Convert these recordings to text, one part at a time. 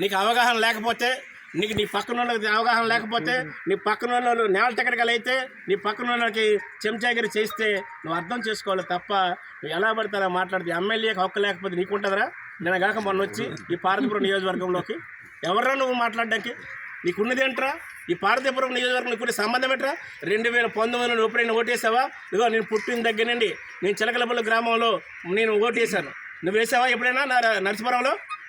నీకు అవగాహన లేకపోతే నీకు నీ పక్కన వాళ్ళకి అవగాహన లేకపోతే నీ పక్కన వాళ్ళు నేల టెక్కడికలు నీ పక్కన వాళ్ళకి చెంచాగిరి చేస్తే నువ్వు అర్థం చేసుకోవాలి తప్ప నువ్వు ఎలా పడితే అలా మాట్లాడితే ఎమ్మెల్యేకి హక్కు లేకపోతే నీకుంటుందిరా? నేను కాక మొన్న వచ్చి ఈ పార్వతీపురం నియోజకవర్గంలోకి ఎవర్రా నువ్వు మాట్లాడడానికి? నీకున్నది ఏంట్రా? ఈ పార్వతీపురం నియోజకవర్గం నీకు సంబంధం ఏంట్రా? రెండు వేల పంతొమ్మిదిలో నువ్వు ఎప్పుడైనా ఓటేసావా? ఇదిగో నేను పుట్టిన దగ్గర నుండి నేను చిలకలపల్లి గ్రామంలో నేను ఓటేశాను నువ్వు వేసావా ఎప్పుడైనా నా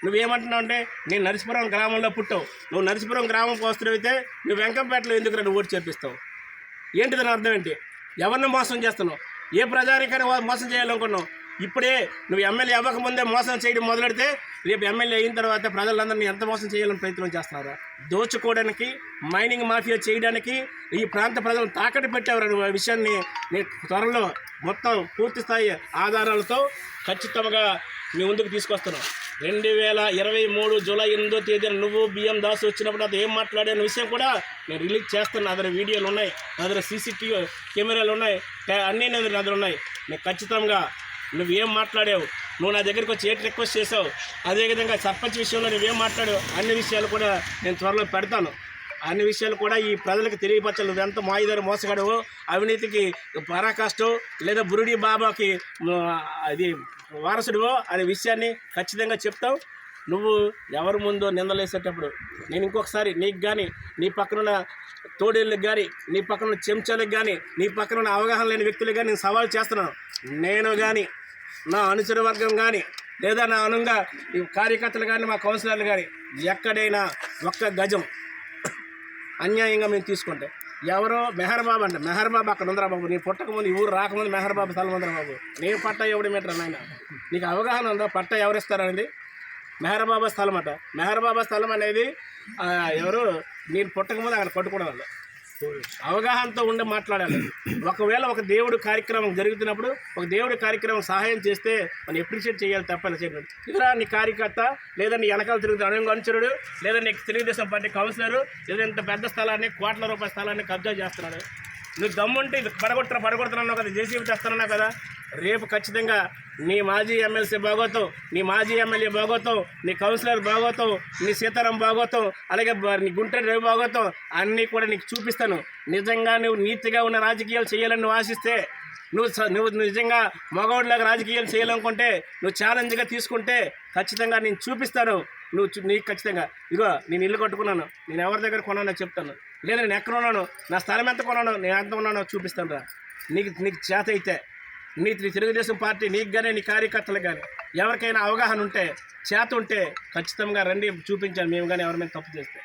నువ్వేమంటున్నావు అంటే నేను నరసీపురం గ్రామంలో పుట్టావు. నువ్వు నరసీపురం గ్రామం పోస్తున్నవైతే నువ్వు వెంకంపేటలో ఎందుకు రెండు ఓటు చేర్పిస్తావు ఏంటి దాని అర్థం ఏంటి? ఎవరిని మోసం చేస్తున్నావు? ఏ ప్రజానికైనా మోసం చేయాలనుకున్నావు? ఇప్పుడే నువ్వు ఎమ్మెల్యే అవ్వకముందే మోసం చేయడం మొదలెడితే రేపు ఎమ్మెల్యే అయిన తర్వాత ప్రజలందరినీ ఎంత మోసం చేయాలని ప్రయత్నం చేస్తున్నారా? దోచుకోవడానికి మైనింగ్ మాఫియా చేయడానికి ఈ ప్రాంత ప్రజలను తాకట్టు పెట్టేవారు విషయాన్ని నేను త్వరలో మొత్తం పూర్తి స్థాయి ఆధారాలతో ఖచ్చితంగా మీ ముందుకు తీసుకొస్తున్నాం. రెండు వేల ఇరవై మూడు జూలై ఎనిమిదో తేదీన నువ్వు బియ్యం దాసు వచ్చినప్పుడు అది ఏం మాట్లాడే విషయం కూడా నేను రిలీజ్ చేస్తాను నా దగ్గర వీడియోలు ఉన్నాయి నా దగ్గర సీసీటీవీ కెమెరాలు ఉన్నాయి అన్నీ నా దగ్గర ఉన్నాయి. నేను ఖచ్చితంగా నువ్వు ఏం మాట్లాడావు నువ్వు నా దగ్గరికి వచ్చి ఏంటి రిక్వెస్ట్ చేసావు అదేవిధంగా సర్పంచ్ విషయంలో నువ్వేం మాట్లాడావు అన్ని విషయాలు కూడా నేను త్వరలో పెడతాను. అన్ని విషయాలు కూడా ఈ ప్రజలకు తెలియపరచాలి. నువ్వెంత మాయిదారి మోసగాడవో అవినీతికి పరాకాష్టో లేదా బురుడి బాబాకి అది వారసుడివో అనే విషయాన్ని ఖచ్చితంగా చెప్తావు. నువ్వు ఎవరి ముందో నిందలేసేటప్పుడు నేను ఇంకొకసారి నీకు కానీ నీ పక్కనున్న తోడేళ్ళకి కానీ నీ పక్కన చెంచాలకు కానీ నీ పక్కన ఉన్న అవగాహన లేని వ్యక్తులకు కానీ నేను సవాల్ చేస్తున్నాను. నేను కానీ నా అనుచర వర్గం కానీ లేదా నా అనుగా కార్యకర్తలు కానీ మా కౌన్సిలర్లు కానీ ఎక్కడైనా ఒక్క గజం అన్యాయంగా మేము తీసుకుంటే. ఎవరో మెహర్ బాబు అంట మెహర్ బాబు అక్కడ ఉందిరా బాబు నీ పుట్టకముందు ఈ ఊరు రాకముందు మెహర్ బాబు స్థలం ఉందిరా బాబు. నీ పట్ట ఎవడి మీటర్ నాయన? నీకు అవగాహన ఉందా? పట్ట ఎవరిస్తారనేది మెహర్బాబా స్థలం అట. మెహర్బాబా స్థలం అనేది ఎవరు నేను పుట్టకముందు అక్కడ పట్టుకోవడం వాళ్ళు అవగాహనతో ఉండి మాట్లాడాలి. ఒకవేళ ఒక దేవుడు కార్యక్రమం జరుగుతున్నప్పుడు ఒక దేవుడి కార్యక్రమం సహాయం చేస్తే మనం ఎప్రిషియేట్ చేయాలి తప్పని చెప్పి. ఇదిరా నీ కార్యకర్త లేదా నీ వెనకాల తిరుగుతున్న అనుంగ లేదా నీకు తెలుగుదేశం పార్టీ కౌన్సిలర్ లేదా ఇంత పెద్ద స్థలాన్ని కోట్ల రూపాయల స్థలాన్ని కబ్జా చేస్తున్నాడు. నువ్వు దమ్ముంటే ఇది పడగొట్ట పడగొడుతున్నావు కదా జేసీబీ తెస్తున్నావు కదా. రేపు ఖచ్చితంగా నీ మాజీ ఎమ్మెల్సీ బాగోతావు నీ మాజీ ఎమ్మెల్యే బాగోతావు నీ కౌన్సిలర్ బాగోతావు నీ సీతారాం బాగోతావు అలాగే నీ గుంటూరు రవి బాగోతావు అన్నీ కూడా నీకు చూపిస్తాను. నిజంగా నువ్వు నీతిగా ఉన్న రాజకీయాలు చేయాలని నువ్వు ఆశిస్తే నువ్వు స- నువ్వు నిజంగా మగవాడిలాగా రాజకీయాలు చేయాలనుకుంటే నువ్వు ఛాలెంజ్గా తీసుకుంటే ఖచ్చితంగా నేను చూపిస్తాను. నువ్వు చూ- నీకు ఖచ్చితంగా. ఇగో నేను ఇల్లు కట్టుకున్నాను. నేను ఎవరి దగ్గర కొన్నానో చెప్తాను. లేదా నేను ఎక్కడ ఉన్నాను? నా స్థలం ఎంత కొన్నానో? నేను ఎంత ఉన్నానో చూపిస్తాను రా. నీకు నీకు చేత అయితే. నీ నీ తెలుగుదేశం పార్టీ నీకు కానీ నీ కార్యకర్తలకు కానీ ఎవరికైనా అవగాహన ఉంటే చేత ఉంటే ఖచ్చితంగా రండి చూపించాను మేము కానీ ఎవరి మీద తప్పు చేస్తే.